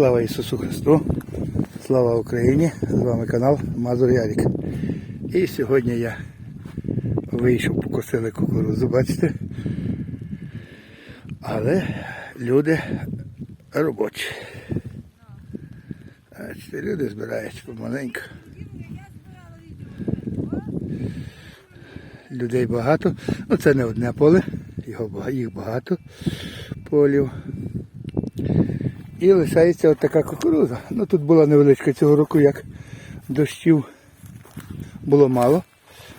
Слава Ісусу Христу! Слава Україні! З вами канал Мазур Ярік. І сьогодні я вийшов покосили кукурудзу, бачите? Але люди робочі. Бачите, люди збирають помаленьку. Людей багато. Ну це не одне поле, його їх багато полів. І лишається от така кукурудза. Ну тут була невеличка цього року, як дощів було мало.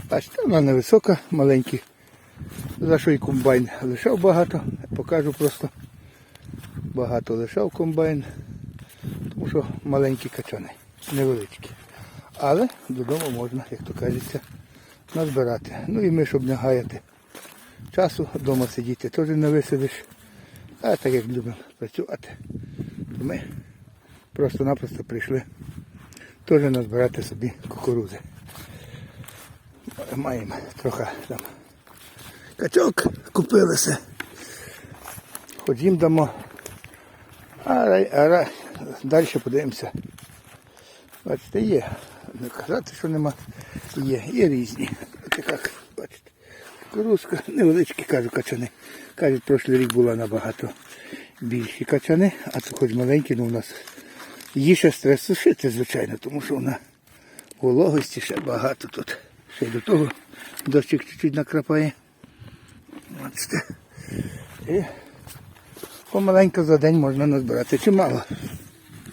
Бачите, вона невисока, маленький. За що і комбайн лишав багато. Покажу просто. Багато лишав комбайн. Тому що маленькі качани, невеличкі. Але додому можна, як то кажеться, назбирати. Ну і ми, щоб не гаяти часу, вдома сидіти теж не висидиш. А так як любимо працювати, ми просто-напросто прийшли теж назбирати собі кукурузи. Маємо трохи там качок купилися. Хоч їм дамо. А, ра- а ра- далі подивимося. Бачите, є. Не казати, що нема. Є, є різні. От як, бачите. Кукурузка, невеличкі, кажу, качани. Кажуть, прошлий рік була набагато більші качани, а це хоч маленькі, ну у нас її ще стрес сушити, звичайно, тому що вона вологості ще багато тут. Ще до того дощик чуть-чуть накрапає. Бачите. І помаленько за день можна назбирати чимало.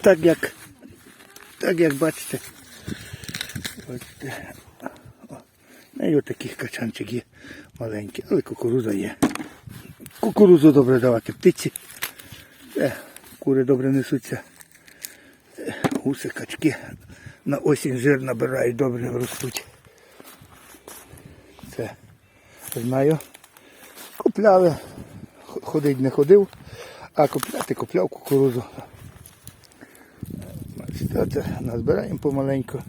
Так як, так як бачите. Бачите. Ну і отаких качанчик є маленькі, але кукуруза є. Кукурузу добре давати птиці. Е, кури добре несуться. Е, гуси, качки. На осінь жир набирають, добре ростуть. Це знаю. Купляли. Ходить не ходив, а купляти купляв кукурузу. Оце назбираємо помаленьку,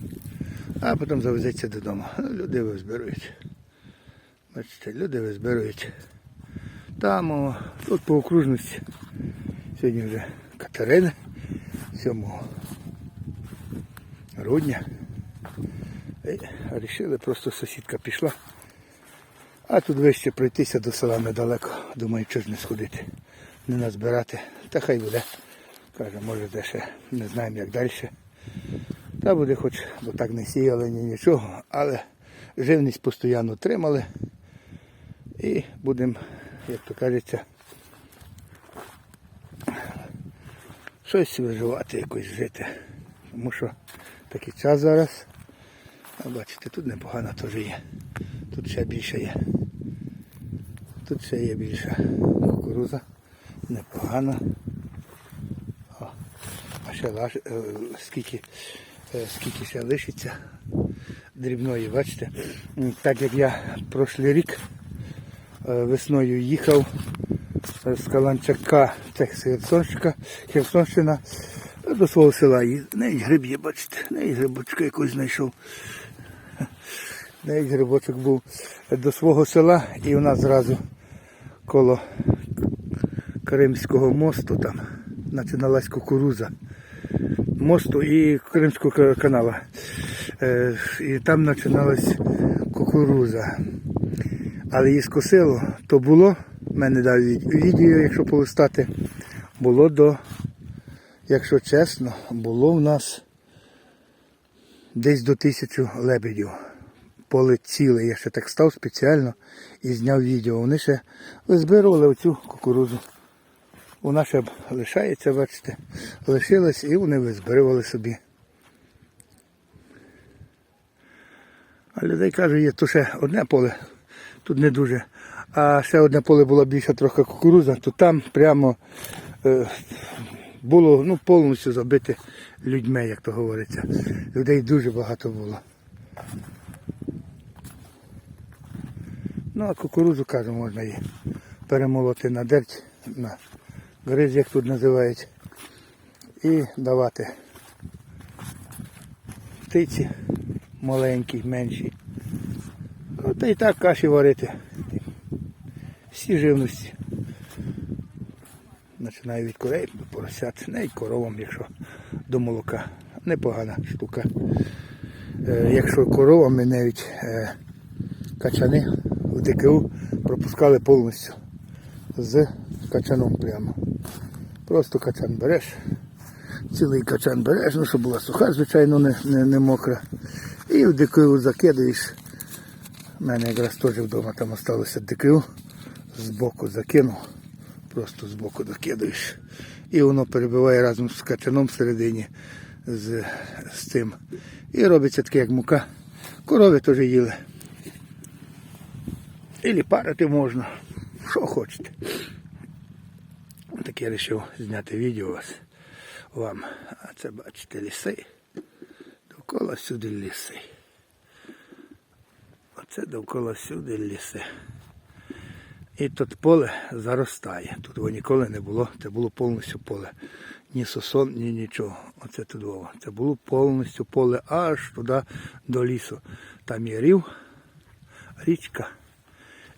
а потім завезеться додому. Люди визбирують. Бачите, люди визбирують. Там, о, тут по окружності. Сьогодні вже Катерина, 7 грудня. І вирішили, просто сусідка пішла. А тут вище пройтися до села недалеко. Думаю, чого ж не сходити, не назбирати. Та хай буде. Каже, може де ще не знаємо як далі. Та буде хоч, бо так не сіяли ні нічого, але живність постійно тримали. І будемо, як то кажеться, щось виживати, якось жити. Тому що такий час зараз. А бачите, тут непогано теж є. Тут ще більше є. Тут ще є більша кукуруза. Непогано. О, а ще лаш, е, скільки, е, скільки ще лишиться дрібної, бачите. Так як я прошлий рік е, весною їхав з Каланчака, це Херсонщина, е, до свого села. Навіть гриб є, бачите, навіть грибочка якось знайшов. Навіть грибочок був до свого села і у нас зразу коло Кримського мосту там починалась кукуруза. Мосту і Кримського ка- канала. Е, І там починалась кукуруза. Але її скосило, то було, мене дав відео, якщо полистати, було до, якщо чесно, було в нас десь до тисячу лебедів. Поле ціле. Я ще так став спеціально і зняв відео. Вони ще визбирували оцю кукурузу. Вона ще лишається, бачите, лишилась і вони визбирували собі. А людей каже, є то ще одне поле, тут не дуже. А ще одне поле було більше трохи кукуруза, то там прямо е, було ну, повністю забите людьми, як то говориться. Людей дуже багато було. Ну, а кукурузу, кажу, можна і перемолоти на дерть, на гриз, як тут називають, і давати птиці маленькі, менші. Ну, та і так каші варити. Всі живності. Починаю від курей до поросят, навіть коровам, якщо до молока. Непогана штука. Е, якщо коровами навіть е, качани в ДКУ пропускали повністю з качаном прямо. Просто качан береш, цілий качан береш, ну щоб була суха, звичайно, не, не, не мокра. І в ДКУ закидаєш. У мене якраз теж вдома там залишилося ДКУ. Збоку закинув, просто збоку докидаєш. І воно перебиває разом з качаном всередині з, з цим. І робиться таке, як мука. Корови теж їли. Ілі парити можна. Що хочете. Так я вирішив зняти відео вас вам. А це бачите ліси. Довкола сюди ліси. Оце довкола сюди ліси. І тут поле заростає. Тут його ніколи не було. Це було повністю поле. Ні сосон, ні нічого. Оце тут Вова. Це було повністю поле аж туди до лісу. Там є рів, річка.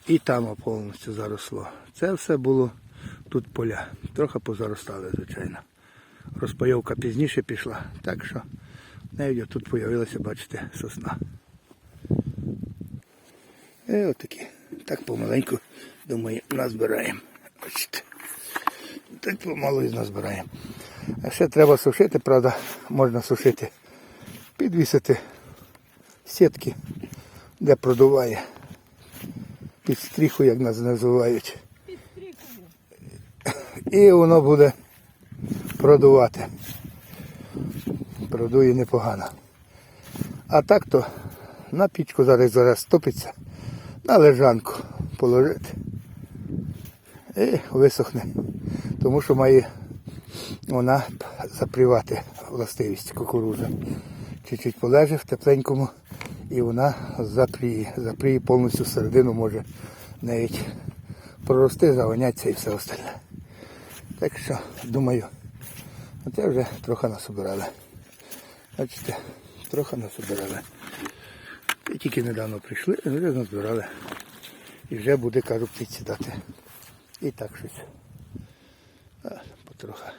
І там повністю заросло. Це все було тут поля. Трохи позаростали, звичайно. Розпайовка пізніше пішла. Так що навіть тут з'явилася, бачите, сосна. І отакі. Так помаленьку, думаю, назбираємо. Так помалу і назбираємо. А ще треба сушити, правда, можна сушити, підвісити сітки, де продуває. Під стріху, як нас називають. Під І воно буде продувати. Продує непогано. А так то на пічку зараз зараз топиться, на лежанку положити. І висохне. Тому що має вона запрівати властивість кукурудза. Чуть-чуть полеже в тепленькому і вона запріє. Запріє повністю середину може навіть прорости, завоняться і все остальне. Так що, думаю, оце вже трохи насобирали. Бачите, трохи насобирали. І тільки недавно прийшли, вже назбирали. І вже буде, кажу, птиці дати. І так щось. Потроха.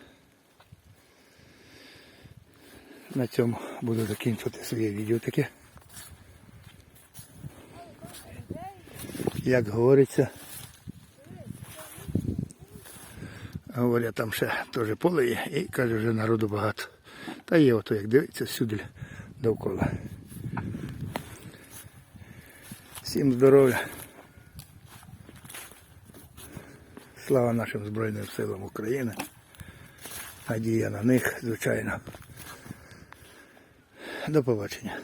На цьому буду закінчувати своє відео таке. Як говориться, говорять, там ще теж поле є і каже, вже народу багато. Та є ото, як дивиться, сюди довкола. Всім здоров'я. Слава нашим Збройним силам України. Надія на них, звичайно. До побачення.